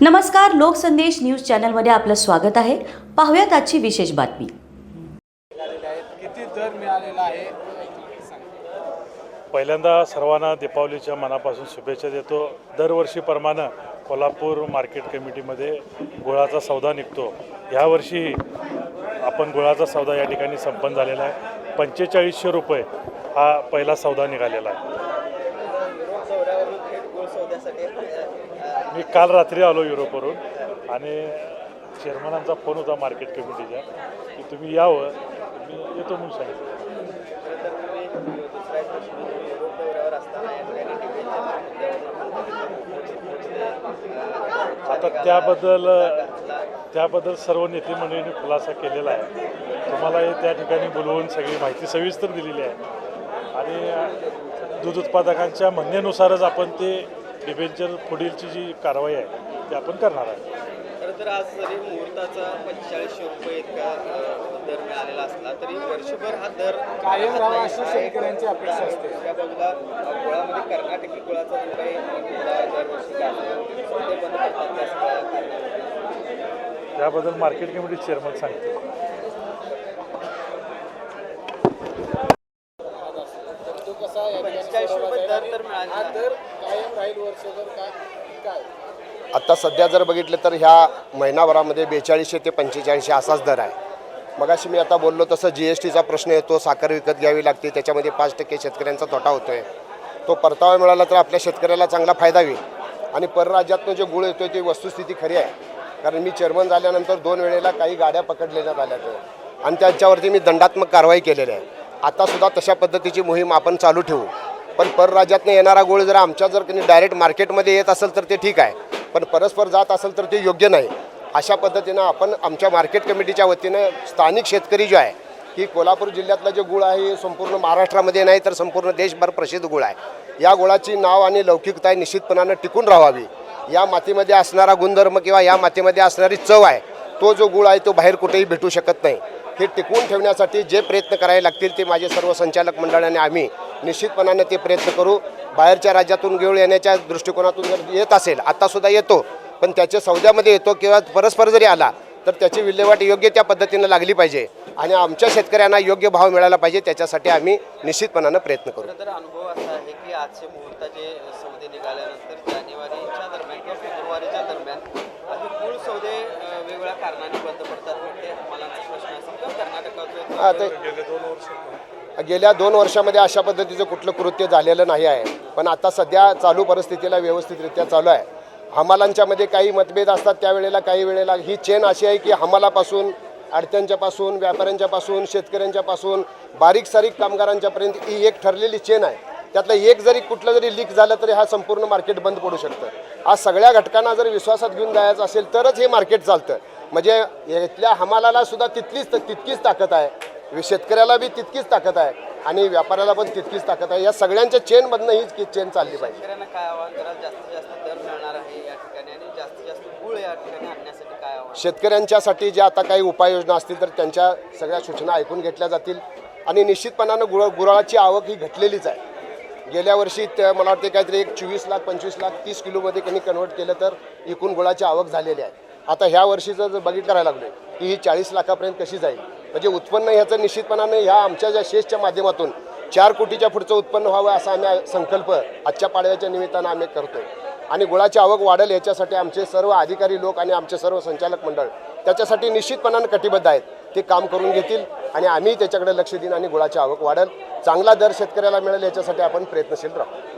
नमस्कार लोकसंदेश न्यूज चॅनलमध्ये आपलं स्वागत आहे. पाहूयात आजची विशेष बातमी. मिळालेले आहेत किती दर मिळालेला आहे? पहिल्यांदा सर्वांना दीपावलीच्या मनापासून शुभेच्छा देतो. दरवर्षीप्रमाणे कोल्हापूर मार्केट कमिटीमध्ये गुळाचा सौदा निघतो. यावर्षी आपण गुळाचा सौदा या ठिकाणी संपन्न झालेला आहे. पंचेचाळीसशे रुपये हा पहिला सौदा निघालेला आहे. मी काल रात्री आलो युरोपवरून आणि चेअरमनांचा फोन होता मार्केट कमिटीचा की तुम्ही यावं. मी येतो म्हणून सांगितलं. आता त्याबद्दल त्याबद्दल सर्व नेते मंडळींनी खुलासा केलेला आहे. तुम्हाला हे त्या ठिकाणी बोलवून सगळी माहिती सविस्तर दिलेली आहे. आणि दूध उत्पादकांच्या म्हणण्यानुसारच आपण ते डिबेंचर पुढीलची जी कारवाई आहे ती आपण करणार आहे. खरं तर आज जरी मुहूर्ताचा पंचेचाळीसशे रुपये इतका दर मिळालेला असला तरी वर्षभर हा दर कायम राहावा अशी शेतकऱ्यांची अपेक्षा असते. त्या बाजूला गुळामध्ये कर्नाटकी गुळाचा जो काही दरवर्षी. त्याबद्दल मार्केट कमिटी चेअरमन सांगते तो कसा या ठिकाणी पंचेचाळीसशे रुपये दर तर हा मिळाला दर कायम राहील वर्षभर काय काय? आत्ता सध्या जर बघितलं तर ह्या महिनाभरामध्ये बेचाळीसशे ते पंचेचाळीसशे असाच दर आहे. मगाशी मी आता बोललो तसं जी एस टीचा प्रश्न येतो साखर विकत घ्यावी लागते त्याच्यामध्ये पाच टक्के शेतकऱ्यांचा तोटा होतो आहे तो परतावा मिळाला तर आपल्या शेतकऱ्याला चांगला फायदा होईल. आणि परराज्यातनं जे गुळ येतो ती वस्तुस्थिती खरी आहे. कारण मी चेअरमन झाल्यानंतर दोन वेळेला काही गाड्या पकडलेल्या आल्या आणि त्यांच्यावरती मी दंडात्मक कारवाई केलेली आहे. आतासुद्धा तशा पद्धतीची मोहीम आपण चालू ठेवू. पण परराज्यातनं येणारा गोळ जर आमच्या जर कधी डायरेक्ट मार्केटमध्ये येत असेल तर ते ठीक आहे. पण परस्पर जात असेल तर ते योग्य नाही. अशा पद्धतीनं आपण आमच्या मार्केट कमिटीच्या वतीनं स्थानिक शेतकरी जो आहे की कोल्हापूर जिल्ह्यातलं जे गुळ आहे हे संपूर्ण महाराष्ट्रामध्ये नाही तर संपूर्ण देशभर प्रसिद्ध गुळ आहे. या गुळाची नाव आणि लौकिकता निश्चितपणानं टिकून राहावी. या मातीमध्ये असणारा गुणधर्म किंवा या मातीमध्ये असणारी चव आहे तो जो गुळ आहे तो बाहेर कुठेही भेटू शकत नाही. हे टिकवून ठेवण्यासाठी जे प्रयत्न करायला लागतील ते माझे सर्व संचालक मंडळाने आम्ही निश्चितपणाने ते प्रयत्न करू. बाहेरच्या राज्यातून घेऊन येण्याच्या दृष्टिकोनातून जर येत असेल आत्तासुद्धा येतो पण त्याच्या सौद्यामध्ये येतो किंवा परस्पर जरी आला तर त्याची विल्हेवाट योग्य त्या पद्धतीनं लागली पाहिजे आणि आमच्या शेतकऱ्यांना योग्य भाव मिळाला पाहिजे त्याच्यासाठी आम्ही निश्चितपणानं प्रयत्न करू. तर अनुभव असा आहे की आजचे मुहूर्ताचे सौदे निघाल्यानंतर जानेवारीच्या दरम्यान किंवा फेब्रुवारीच्या दरम्यान सौदे वेगवेगळ्या कारणाने बंद पडतात मग ते हमालांचा प्रश्न असेल किंवा ते गेल्या दोन वर्षामध्ये अशा पद्धतीचं कुठलं कृत्य झालेलं नाही आहे. पण आता सध्या चालू परिस्थितीला व्यवस्थितरित्या चालू आहे. हमालांच्यामध्ये काही मतभेद असतात त्यावेळेला काही वेळेला ही चेन अशी आहे की हमालापासून अडत्यांच्यापासून व्यापाऱ्यांच्यापासून शेतकऱ्यांच्यापासून बारीक सारीक कामगारांच्यापर्यंत ही एक ठरलेली चेन आहे. त्यातलं एक जरी कुठलं जरी लीक झालं तरी हा संपूर्ण मार्केट बंद पडू शकतं. आज सगळ्या घटकांना जर विश्वासात घेऊन जायचं असेल तरच हे मार्केट चालतं. म्हणजे इथल्या हमालाला सुद्धा तितकीच तितकीच ताकद आहे. शेतकऱ्याला बी तितकीच ताकद आहे आणि व्यापाऱ्याला पण तितकीच ताकद आहे. या सगळ्यांच्या चेनमधनं हीच की चेन चालली पाहिजे. शेतकऱ्यांच्यासाठी ज्या आता काही उपाययोजना असतील तर त्यांच्या सगळ्या सूचना ऐकून घेतल्या जातील. आणि निश्चितपणानं गुळ गुराळाची आवक ही घटलेलीच आहे. गेल्या वर्षी मला वाटते काहीतरी एक चोवीस लाख पंचवीस लाख तीस किलोमध्ये त्यांनी कन्वर्ट केलं तर एकूण गुळाची आवक झालेली आहे. आता ह्या वर्षीचं जर बघित करायला लागलो की ही चाळीस लाखापर्यंत कशी जाईल? म्हणजे उत्पन्न ह्याचं निश्चितपणाने ह्या आमच्या ज्या शेषच्या माध्यमातून चार कोटीच्या पुढचं उत्पन्न व्हावं असा आम्ही संकल्प आजच्या पाडव्याच्या निमित्तानं आम्ही करतो आणि गुळाची आवक वाढेल याच्यासाठी आमचे सर्व अधिकारी लोक आणि आमचे सर्व संचालक मंडळ त्याच्यासाठी निश्चितपणानं कटिबद्ध आहेत. ते काम करून घेतील आणि आम्ही त्याच्याकडे लक्ष देईन आणि गुळाची आवक वाढेल. चांगला दर शेतकऱ्याला मिळेल याच्यासाठी आपण प्रयत्नशील राहू.